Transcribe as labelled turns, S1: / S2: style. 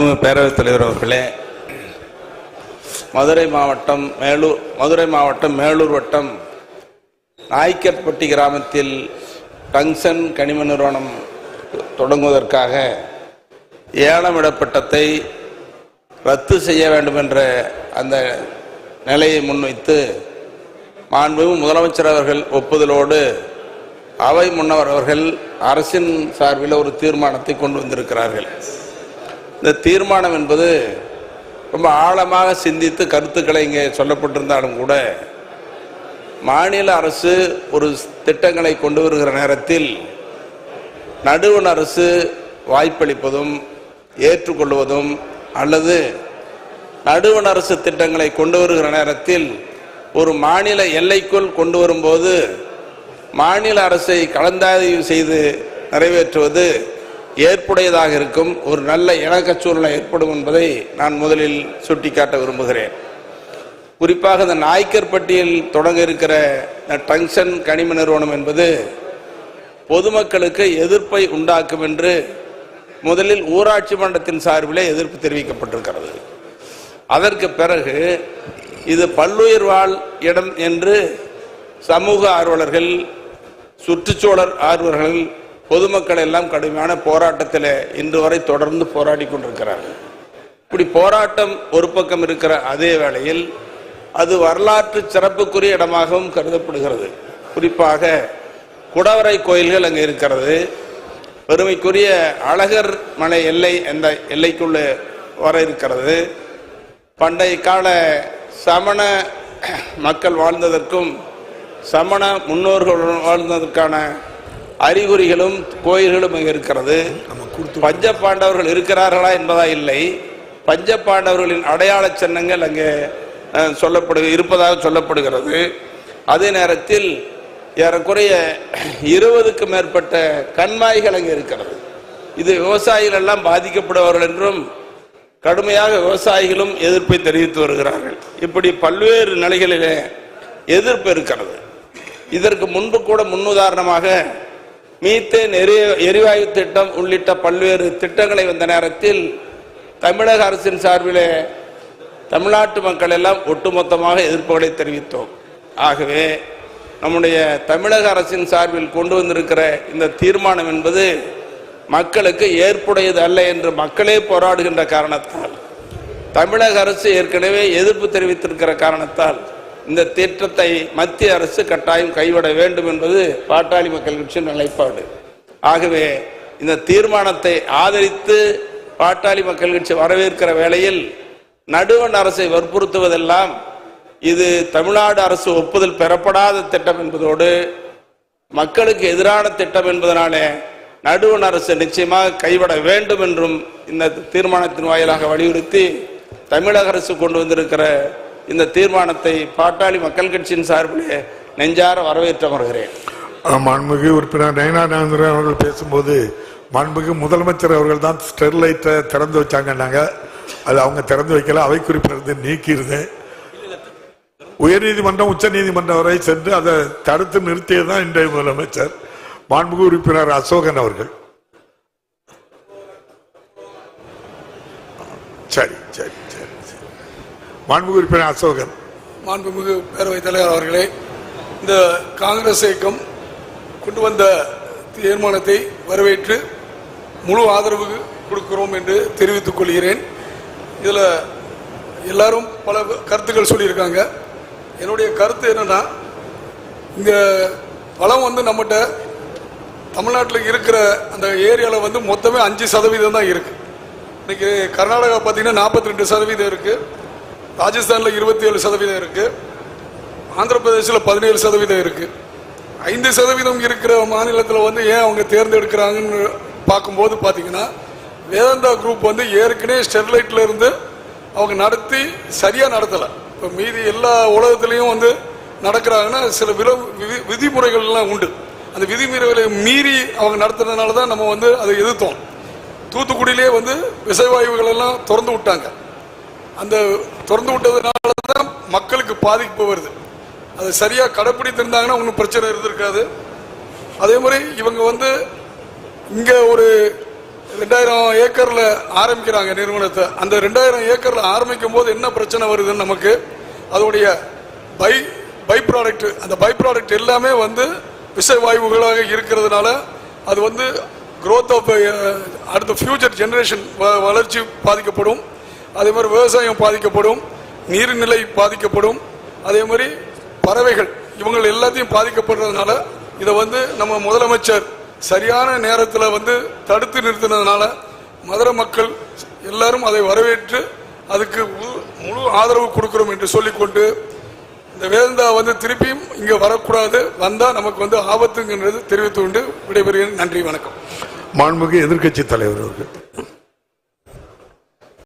S1: பேரவைத் தலைவர் அவர்களே மதுரை மாவட்டம் மேலூர் மதுரை மாவட்டம் மேலூர் வட்டம் நாய்க்கற்பட்டி கிராமத்தில் டங்சன் கனிம நிறுவனம் தொடங்குவதற்காக ஏலமிடப்பட்டத்தை ரத்து செய்ய வேண்டும் என்ற அந்த நிலையை முன்வைத்து மாண்புமிகு முதலமைச்சர் அவர்கள் ஒப்புதலோடு அவை முன்னவர் அவர்கள் அரசின் சார்பில் ஒரு தீர்மானத்தை கொண்டு வந்திருக்கிறார்கள். இந்த தீர்மானம் என்பது ரொம்ப ஆழமாக சிந்தித்து கருத்துக்களை இங்கே சொல்லப்பட்டிருந்தாலும் கூட மாநில அரசு ஒரு திட்டங்களை கொண்டு வருகிற நேரத்தில் நடுவண் அரசு வாய்ப்பளிப்பதும் ஏற்றுக்கொள்வதும் அல்லது நடுவண் அரசு திட்டங்களை கொண்டு வருகிற நேரத்தில் ஒரு மாநில எல்லைக்குள் கொண்டு வரும்போது மாநில அரசை கலந்தாய்வு செய்து நிறைவேற்றுவது ஏற்புடையதாக இருக்கும் ஒரு நல்ல இணக்க சூழ்நிலை ஏற்படும் என்பதை நான் முதலில் சுட்டிக்காட்ட விரும்புகிறேன். குறிப்பாக இந்த நாய்க்கர்பட்டியில் தொடங்க இருக்கிற இந்த டங்ஷன் கனிம நிறுவனம் என்பது பொதுமக்களுக்கு எதிர்ப்பை உண்டாக்கும் என்று முதலில் ஊராட்சி மன்றத்தின் சார்பிலே எதிர்ப்பு தெரிவிக்கப்பட்டிருக்கிறது. அதற்கு பிறகு இது பல்லுயிர் வாழ் இடம் என்று சமூக ஆர்வலர்கள் சுற்றுச்சூழல் ஆர்வலர்கள் பொதுமக்கள் எல்லாம் கடுமையான போராட்டத்தில் இன்று வரை தொடர்ந்து போராடி கொண்டிருக்கிறார்கள். இப்படி போராட்டம் ஒரு பக்கம் இருக்கிற அதே வேளையில் அது வரலாற்று சிறப்புக்குரிய இடமாகவும் கருதப்படுகிறது. குறிப்பாக குடவரை கோயில்கள் அங்கே இருக்கிறது. பெருமைக்குரிய அழகர் மலை எல்லை என்ற எல்லைக்குள்ளே வர இருக்கிறது. பண்டைய கால சமண மக்கள் வாழ்ந்ததற்கும் சமண முன்னோர்கள் வாழ்ந்ததற்கான அறிகுறிகளும் கோயில்களும் அங்கே இருக்கிறது. பஞ்ச பாண்டவர்கள் இருக்கிறார்களா என்பதா இல்லை. பஞ்ச பாண்டவர்களின் அடையாள சின்னங்கள் அங்கே சொல்லப்படு இருப்பதாக சொல்லப்படுகிறது. அதே நேரத்தில் ஏறக்குறைய இருபதுக்கு மேற்பட்ட கண்மாய்கள் அங்கே இருக்கிறது. இது விவசாயிகள் எல்லாம் பாதிக்கப்படுவார்கள் என்றும் கடுமையாக விவசாயிகளும் எதிர்ப்பை தெரிவித்து வருகிறார்கள். இப்படி பல்வேறு நிலைகளிலே எதிர்ப்பு இருக்கிறது. இதற்கு முன்பு கூட முன்னுதாரணமாக மீத்தேன் எரி எரிவாயு திட்டம் உள்ளிட்ட பல்வேறு திட்டங்களை வந்த நேரத்தில் தமிழக அரசின் சார்பிலே தமிழ்நாட்டு மக்கள் எல்லாம் ஒட்டுமொத்தமாக எதிர்ப்புகளை தெரிவித்தோம். ஆகவே நம்முடைய தமிழக அரசின் சார்பில் கொண்டு வந்திருக்கிற இந்த தீர்மானம் என்பது மக்களுக்கு ஏற்புடையது அல்ல என்று மக்களே போராடுகின்ற காரணத்தால் தமிழக அரசு ஏற்கனவே எதிர்ப்பு தெரிவித்திருக்கிற காரணத்தால் இந்த திட்டத்தை மத்திய அரசு கட்டாயம் கைவிட வேண்டும் என்பது பாட்டாளி மக்கள் கட்சியின் நிலைப்பாடு. ஆகவே இந்த தீர்மானத்தை ஆதரித்து பாட்டாளி மக்கள் கட்சி வரவேற்கிற வேளையில் நடுவண் அரசை வற்புறுத்துவதெல்லாம் இது தமிழ்நாடு அரசு ஒப்புதல் பெறப்படாத திட்டம் என்பதோடு மக்களுக்கு எதிரான திட்டம் என்பதனாலே நடுவண் அரசு நிச்சயமாக கைவிட வேண்டும் என்றும் இந்த தீர்மானத்தின் வாயிலாக வலியுறுத்தி தமிழக அரசு கொண்டு வந்திருக்கிற இந்த தீர்மானத்தை பாட்டாளி மக்கள் கட்சியின் சார்பிலே நெஞ்சார வரவேற்று வருகிறேன்
S2: ஆஹ், மாண்புமிகு உறுப்பினர் நயனானந்தரன் அவர்கள் பேசும்போது மாண்புமிகு முதலமைச்சர் அவர்கள் தான் ஸ்டெர்லைட்டை திறந்து வச்சாங்கன்னாங்க. அது அவங்க திறந்து வைக்கல அவை குறிப்பிலிருந்து நீக்கியிருந்தேன். உயர்நீதிமன்றம் உச்ச நீதிமன்றம் வரை சென்று அதை தடுத்து நிறுத்தியது தான் இன்றைய முதலமைச்சர். மாண்புமிகு உறுப்பினர் அசோகன் அவர்கள். சரி. மாண்புமிகு உறுப்பினர் அசோகன்.
S3: மாண்புமிகு பேரவைத் தலைவர் அவர்களே இந்த காங்கிரஸ் இயக்கம் கொண்டு வந்த தீர்மானத்தை வரவேற்று முழு ஆதரவு கொடுக்கிறோம் என்று தெரிவித்துக் கொள்கிறேன். இதில் எல்லாரும் பல கருத்துக்கள் சொல்லியிருக்காங்க. என்னுடைய கருத்து என்னன்னா இந்த பழம் வந்து நம்மகிட்ட தமிழ்நாட்டில் இருக்கிற அந்த ஏரியாவில் வந்து மொத்தமே அஞ்சு சதவீதம் தான் இருக்கு. இன்னைக்கு கர்நாடகா பார்த்தீங்கன்னா நாற்பத்தி ரெண்டு சதவீதம் இருக்குது ராஜஸ்தானில் இருபத்தி ஏழு சதவீதம் இருக்கு. ஆந்திர பிரதேசில் பதினேழு சதவீதம் இருக்கு. ஐந்து சதவீதம் இருக்கிற மாநிலத்தில் வந்து ஏன் அவங்க தேர்ந்தெடுக்கிறாங்கன்னு பார்க்கும்போது பார்த்தீங்கன்னா வேதாந்தா குரூப் வந்து ஏற்கனவே ஸ்டெர்லைட்ல இருந்து அவங்க நடத்தி சரியாக நடத்தலை. இப்போ மீதி எல்லா உலகத்துலேயும் வந்து நடக்கிறாங்கன்னா சில வில விதி- விதிமுறைகள்லாம் உண்டு. அந்த விதிமுறைகளை மீறி அவங்க நடத்துறதுனால தான் நம்ம வந்து அதை எதிர்த்தோம். தூத்துக்குடியிலே வந்து விசைவாயுகள் எல்லாம் திறந்து விட்டாங்க. அந்த திறந்து விட்டதுனால தான் மக்களுக்கு பாதிப்பு வருது. அதை சரியாக கடைப்பிடித்திருந்தாங்கன்னா ஒன்றும் பிரச்சனை இருந்திருக்காது. அதே மாதிரி இவங்க வந்து இங்கே ஒரு ரெண்டாயிரம் ஏக்கரில் ஆரம்பிக்கிறாங்க நிறுவனத்தை. அந்த ரெண்டாயிரம் ஏக்கரில் ஆரம்பிக்கும் போது என்ன பிரச்சனை வருதுன்னு நமக்கு அதோடைய பை பை ப்ராடக்ட் அந்த பை ப்ராடக்ட் எல்லாமே வந்து விஷ வாயுகளாக இருக்கிறதுனால அது வந்து க்ரோத் ஆஃப் அடுத்த ஃபியூச்சர் ஜென்ரேஷன் வளர்ச்சி பாதிக்கப்படும். அதே மாதிரி விவசாயம் பாதிக்கப்படும் நீர்நிலை பாதிக்கப்படும் அதே மாதிரி பறவைகள் இவங்க எல்லாத்தையும் பாதிக்கப்படுறதுனால இதை வந்து நம்ம முதலமைச்சர் சரியான நேரத்தில் வந்து தடுத்து நிறுத்தினதுனால மதுரை மக்கள் எல்லாரும் அதை வரவேற்று அதுக்கு முழு- முழு ஆதரவு கொடுக்கிறோம் என்று சொல்லிக்கொண்டு இந்த வேதந்தா வந்து திருப்பியும் இங்கே வரக்கூடாது வந்தால் நமக்கு வந்து ஆபத்துங்கிறது தெரிவித்து கொண்டு விடைபெறுகிறேன். நன்றி வணக்கம்.
S2: மாண்புமிகு எதிர்க்கட்சி தலைவர் அவர்கள்.